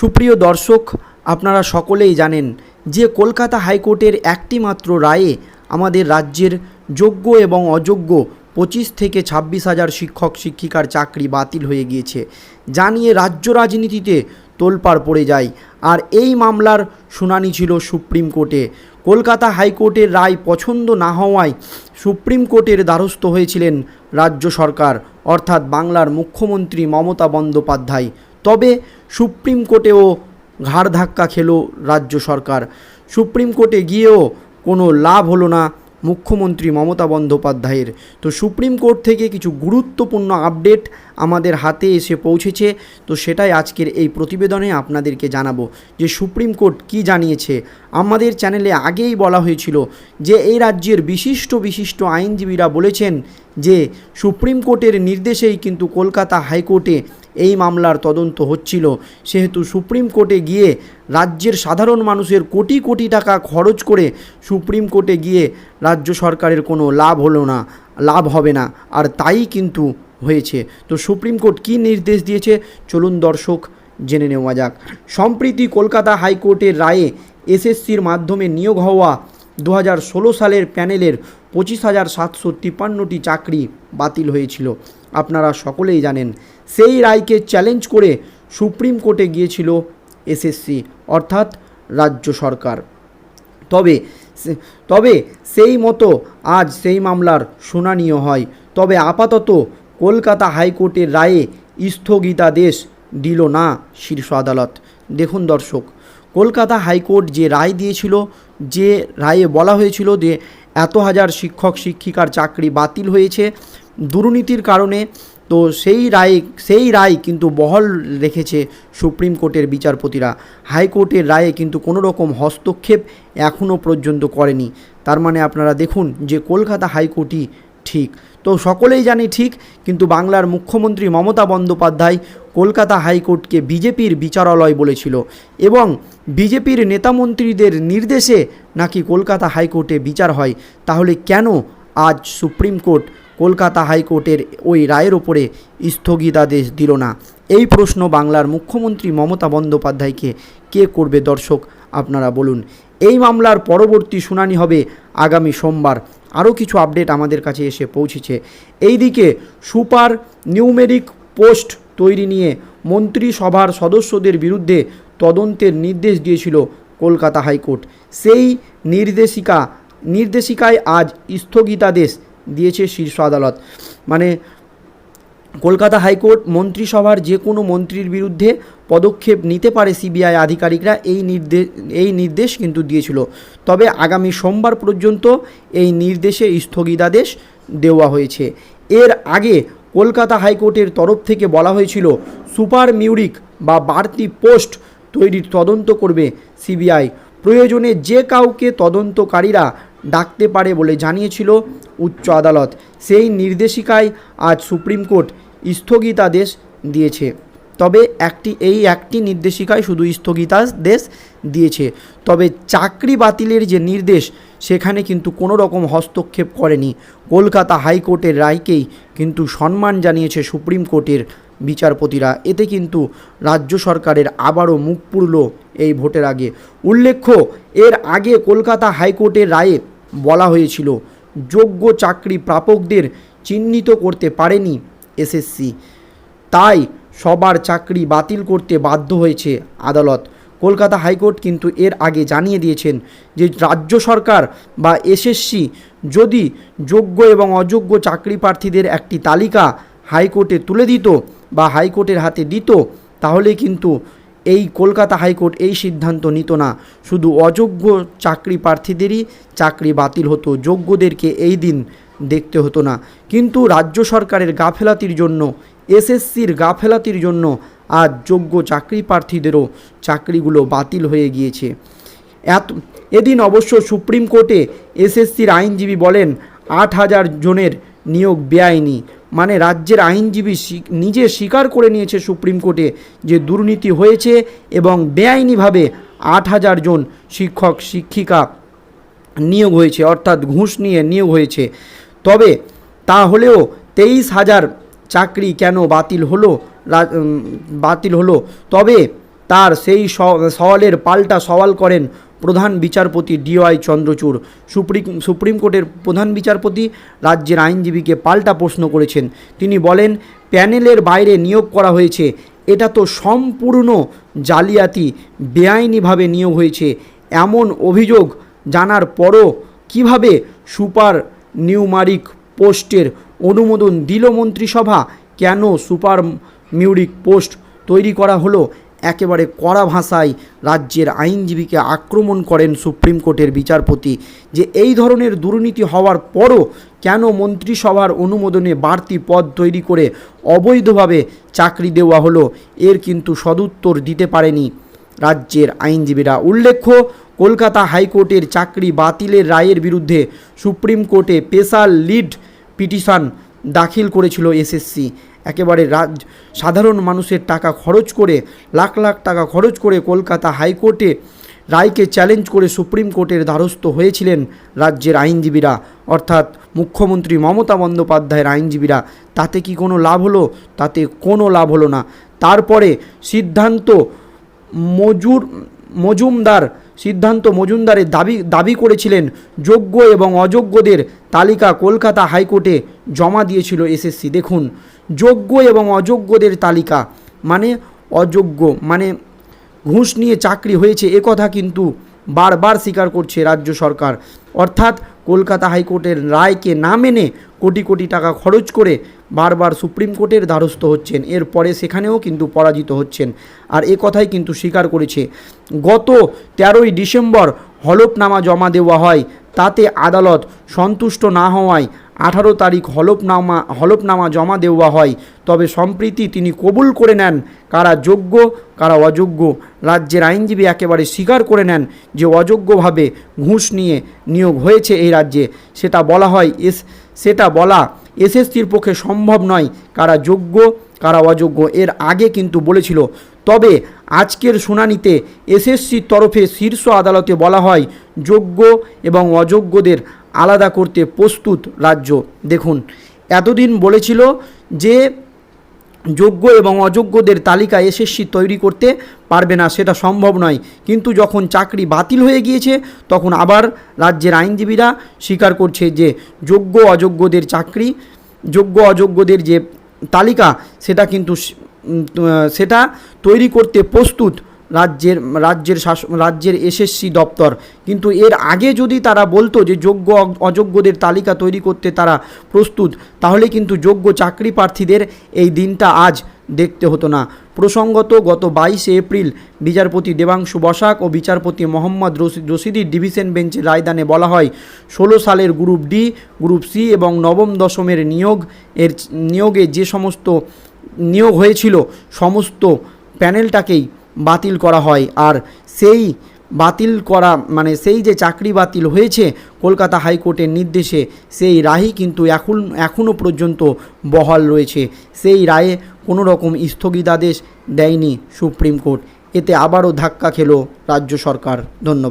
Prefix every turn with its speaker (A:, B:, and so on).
A: সুপ্রিয় দর্শক, আপনারা সকলেই জানেন যে কলকাতা হাইকোর্টের একটি মাত্র রায়ে আমাদের রাজ্যের যোগ্য এবং অযোগ্য পঁচিশ থেকে ছাব্বিশ হাজার শিক্ষক, শিক্ষিকার চাকরি বাতিল হয়ে গিয়েছে। যা নিয়ে রাজ্য রাজনীতিতে তোলপাড় পড়ে যায়। আর এই মামলার শুনানি ছিল সুপ্রিম কোর্টে। কলকাতা হাইকোর্টের রায় পছন্দ না হওয়ায় সুপ্রিম কোর্টের দ্বারস্থ হয়েছিলেন রাজ্য সরকার, অর্থাৎ বাংলার মুখ্যমন্ত্রী মমতা বন্দ্যোপাধ্যায়। তবে সুপ্রিম কোর্টেও ঘাড় ধাক্কা খেল রাজ্য সরকার। সুপ্রিম কোর্টে গিয়েও কোনো লাভ হলো না মুখ্যমন্ত্রী মমতা বন্দ্যোপাধ্যায়ের। তো সুপ্রিম কোর্ট থেকে কিছু গুরুত্বপূর্ণ আপডেট আমাদের হাতে এসে পৌঁছেছে। তো সেটাই আজকের এই প্রতিবেদনে আপনাদেরকে জানাব যে সুপ্রিম কোর্ট কি জানিয়েছে। আমাদের চ্যানেলে আগেই বলা হয়েছিল যে এই রাজ্যের বিশিষ্ট বিশিষ্ট আইনজীবীরা বলেছেন যে সুপ্রিম কোর্টের নির্দেশেই কিন্তু কলকাতা হাইকোর্টে এই মামলার তদন্ত হচ্ছিল। সেহেতু সুপ্রিম কোর্টে গিয়ে রাজ্যের সাধারণ মানুষের কোটি কোটি টাকা খরচ করে সুপ্রিম কোর্টে গিয়ে রাজ্য সরকারের কোনো লাভ হলো না, লাভ হবে না, আর তাই কিন্তু হয়েছে। তো সুপ্রিম কোর্ট কী নির্দেশ দিয়েছে? চলুন দর্শক জেনে নেওয়া যাক। সম্প্রীতি কলকাতা হাইকোর্টের রায়ে এসএসসির মাধ্যমে নিয়োগ হওয়া দু হাজার ষোলো সালের প্যানেলের পঁচিশ হাজার সাতশো তিপ্পান্নটি চাকরি বাতিল হয়েছিল। আপনারা সকলেই জানেন, সেই রায়কে চ্যালেঞ্জ করে সুপ্রিম কোর্টে গিয়েছিল এসএসসি অর্থাৎ রাজ্য সরকার। তবে তবে সেই মতো আজ সেই মামলার শুনানিও হয়। তবে আপাতত কলকাতা হাইকোর্টের রায়ে স্থগিতাদেশ দিল না শীর্ষ আদালত। দেখুন দর্শক, কলকাতা হাইকোর্ট যে রায় দিয়েছিল যে রায়ে বলা হয়েছিল যে এত হাজার শিক্ষক, শিক্ষিকার চাকরি বাতিল হয়েছে দুর্নীতির কারণে, তো সেই রায় সেই রায় কিন্তু বহল রেখেছে সুপ্রিম কোর্টের বিচারপতিরা। হাইকোর্টের রায়ে কিন্তু কোনো রকম হস্তক্ষেপ এখনও পর্যন্ত করেনি। তার মানে আপনারা দেখুন যে কলকাতা হাইকোর্টই ঠিক। তো সকলেই জানি ঠিক, কিন্তু বাংলার মুখ্যমন্ত্রী মমতা বন্দ্যোপাধ্যায় কলকাতা হাইকোর্টকে বিজেপির বিচারালয় বলেছিল এবং বিজেপির নেতামন্ত্রীদের নির্দেশে নাকি কলকাতা হাইকোর্টে বিচার হয়, তাহলে কেন আজ সুপ্রিম কোর্ট কলকাতা হাইকোর্টের ওই রায়ের ওপরে স্থগিতাদেশ দিল না? এই প্রশ্ন বাংলার মুখ্যমন্ত্রী মমতা বন্দ্যোপাধ্যায়কে কে করবে দর্শক, আপনারা বলুন। এই মামলার পরবর্তী শুনানি হবে আগামী সোমবার। আরও কিছু আপডেট আমাদের কাছে এসে পৌঁছেছে। এইদিকে সুপার নিউমেরিক পোস্ট তৈরি নিয়ে মন্ত্রিসভার সদস্যদের বিরুদ্ধে তদন্তের নির্দেশ দিয়েছিল কলকাতা হাইকোর্ট। সেই নির্দেশিকা, নির্দেশিকায় আজ স্থগিতাদেশ দিয়েছে শীর্ষ আদালত। মানে কলকাতা হাইকোর্ট মন্ত্রিসভার যে কোনো মন্ত্রীর বিরুদ্ধে পদক্ষেপ নিতে পারে সিবিআই আধিকারিকরা, এই নির্দেশ এই নির্দেশ কিন্তু দিয়েছিল। তবে আগামী সোমবার পর্যন্ত এই নির্দেশে স্থগিতাদেশ দেওয়া হয়েছে। এর আগে কলকাতা হাইকোর্টের তরফ থেকে বলা হয়েছিল, সুপার মিউরিক বা বাড়তি পোস্ট তৈরির তদন্ত করবে সিবিআই। প্রয়োজনে যে কাউকে তদন্তকারীরা ডাকতে পারে বলে জানিয়েছিল উচ্চ আদালত। সেই নির্দেশিকায় আজ সুপ্রিম কোর্ট স্থগিতাদেশ দিয়েছে। তবে একটি, এই একটি নির্দেশিকায় শুধু স্থগিতাদেশ দিয়েছে। তবে চাকরি বাতিলের যে নির্দেশ, সেখানে কিন্তু কোনো রকম হস্তক্ষেপ করেনি। কলকাতা হাইকোর্টের রায়কেই কিন্তু সম্মান জানিয়েছে সুপ্রিম কোর্টের বিচারপতিরা। এতে কিন্তু রাজ্য সরকারের আবারও মুখ পুরল এই ভোটের আগে। উল্লেখ্য, এর আগে কলকাতা হাইকোর্টের রায়ে বলা হয়েছিল, যোগ্য চাকরি প্রাপকদের চিহ্নিত করতে পারেনি এসএসসি তাই সবার চাকরি বাতিল করতে বাধ্য হয়েছে আদালত। কলকাতা হাইকোর্ট কিন্তু এর আগে জানিয়ে দিয়েছেন যে, রাজ্য সরকার বা এসএসসি যদি যোগ্য এবং অযোগ্য চাকরি প্রার্থীদের একটি তালিকা হাইকোর্টে তুলে দিত বা হাইকোর্টের হাতে দিত, তাহলে কিন্তু এই কলকাতা হাইকোর্ট এই সিদ্ধান্ত নিত না। শুধু অযোগ্য চাকরি প্রার্থীদেরই চাকরি বাতিল হতো, যোগ্যদেরকে এই দিন দেখতে হতো না। কিন্তু রাজ্য সরকারের গাফেলাতির জন্য, এসএসসির গাফেলাতির জন্য আজ যোগ্য চাকরি প্রার্থীদেরও চাকরিগুলো বাতিল হয়ে গিয়েছে। এত, এদিন অবশ্য সুপ্রিম কোর্টে এসএসসির আইনজীবী বলেন, আট হাজার জনের নিয়োগ বেআইনি। মানে রাজ্যের আইনজীবী নিজে স্বীকার করে নিয়েছে সুপ্রিম কোর্টে যে দুর্নীতি হয়েছে এবং বেআইনিভাবে আট হাজার জন শিক্ষক, শিক্ষিকা নিয়োগ হয়েছে, অর্থাৎ ঘুষ নিয়ে নিয়োগ হয়েছে। তবে তা হলেও তেইশ হাজার চাকরি কেন বাতিল হলো? বাতিল হলো। তবে তার সেই সওয়ালের পাল্টা সওয়াল করেন প্রধান বিচারপতি ডিওয়াই চন্দ্রচূড়। সুপ্রিম সুপ্রিম কোর্টের প্রধান বিচারপতি রাজ্যের আইনজীবীকে পাল্টা প্রশ্ন করেছেন। তিনি বলেন, প্যানেলের বাইরে নিয়োগ করা হয়েছে। এটা তো সম্পূর্ণ জালিয়াতি, বেআইনিভাবে নিয়োগ হয়েছে। এমন অভিযোগ জানার পরও কীভাবে সুপার নিউমারিক পোস্টের অনুমোদন দিল মন্ত্রিসভা? কেন সুপার মিউরিক পোস্ট তৈরি করা হলো? একেবারে কড়া ভাষায় রাজ্যের আইনজীবীকে আক্রমণ করেন সুপ্রিম কোর্টের বিচারপতি। যে এই ধরনের দুর্নীতি হওয়ার পরও কেন মন্ত্রিসভার অনুমোদনে বাড়তি পদ তৈরি করে অবৈধভাবে চাকরি দেওয়া হলো, এর কিন্তু সদুত্তর দিতে পারেনি রাজ্যের আইনজীবীরা। উল্লেখ্য, কলকাতা হাইকোর্টের চাকরি বাতিলের রায়ের বিরুদ্ধে সুপ্রিম কোর্টে স্পেশাল লিড পিটিশন দাখিল করেছিল এসএসসি। একেবারে রাজ, সাধারণ মানুষের টাকা খরচ করে, লাখ লাখ টাকা খরচ করে কলকাতা হাইকোর্টে রায়কে চ্যালেঞ্জ করে সুপ্রিম কোর্টের দ্বারস্থ হয়েছিলেন রাজ্যের আইনজীবীরা। অর্থাৎ মুখ্যমন্ত্রী মমতা বন্দ্যোপাধ্যায়ের আইনজীবীরা। তাতে কি কোনো লাভ হলো? তাতে কোনো লাভ হলো না। তারপরে সিদ্ধান্ত মজুর, মজুমদার সিদ্ধান্ত মজুমদারের দাবি দাবি করেছিলেন যোগ্য এবং অযোগ্যদের তালিকা কলকাতা হাইকোর্টে জমা দিয়েছিল এসএসসি। দেখুন, যোগ্য এবং অযোগ্যদের তালিকা মানে অযোগ্য মানে ঘুষ নিয়ে চাকরি হয়েছে একথা কিন্তু বারবার স্বীকার করছে রাজ্য সরকার। অর্থাৎ কলকাতা হাইকোর্টের রায়কে না মেনে কোটি কোটি টাকা খরচ করে বারবার সুপ্রিম কোর্টের দ্বারস্থ হচ্ছেন। এরপরে সেখানেও কিন্তু পরাজিত হচ্ছেন। আর এ কথাই কিন্তু স্বীকার করেছে। গত তেরোই ডিসেম্বর হলফনামা জমা দেওয়া হয়। তাতে আদালত সন্তুষ্ট না হওয়ায় আঠারো তারিখ হলফনামা হলফনামা জমা দেওয়া হয়। তবে সম্প্রীতি তিনি কবুল করে নেন। কারা যোগ্য, কারা অযোগ্য, রাজ্যের আইনজীবী একেবারে স্বীকার করে নেন যে অযোগ্যভাবে ঘুষ নিয়ে নিয়োগ হয়েছে এই রাজ্যে। সেটা বলা হয় এস, সেটা বলা এসএসসির পক্ষে সম্ভব নয়। কারা যোগ্য, কারা অযোগ্য, এর আগে কিন্তু বলেছিল। তবে আজকের শুনানিতে এসএসসির তরফে শীর্ষ আদালতে বলা হয়, যোগ্য এবং অযোগ্যদের আলাদা করতে প্রস্তুত রাজ্য। দেখুন, এতদিন বলেছিল যে যোগ্য এবং অযোগ্যদের তালিকা এসএসসি তৈরি করতে পারবে না, সেটা সম্ভব নয়। কিন্তু যখন চাকরি বাতিল হয়ে গিয়েছে, তখন আবার রাজ্যের আইনজীবীরা স্বীকার করছে যে যোগ্য অযোগ্যদের চাকরি, যোগ্য অযোগ্যদের যে তালিকা, সেটা কিন্তু সেটা তৈরি করতে প্রস্তুত। রাজ্যের রাজ্যের শাস, রাজ্যের এসএসসি দপ্তর। কিন্তু এর আগে যদি তারা বলতো যে যোগ্য অযোগ্যদের তালিকা তৈরি করতে তারা প্রস্তুত, তাহলে কিন্তু যোগ্য চাকরি প্রার্থীদের এই দিনটা আজ দেখতে হতো না। প্রসঙ্গত গত বাইশে এপ্রিল বিচারপতি দেবাংশু বসাক ও বিচারপতি মোহাম্মদ রশি- রশিদির ডিভিশন বেঞ্চের রায়দানে বলা হয়, ষোলো সালের গ্রুপ ডি, গ্রুপ সি এবং নবম দশমের নিয়োগ এর, নিয়োগে যে সমস্ত, নিয়োগ হয়েছিল, সমস্ত প্যানেলটাকেই বাতিল করা হয়। আর সেই বাতিল করা মানে সেই যে চাকরি বাতিল হয়েছে কলকাতা হাইকোর্টের নির্দেশে, সেই রায়ই কিন্তু এখন এখনও পর্যন্ত বহাল রয়েছে। সেই রায়ে কোনো রকম স্থগিতাদেশ দেয়নি সুপ্রিম কোর্ট। এতে আবারও ধাক্কা খেল রাজ্য সরকার। ধন্যবাদ।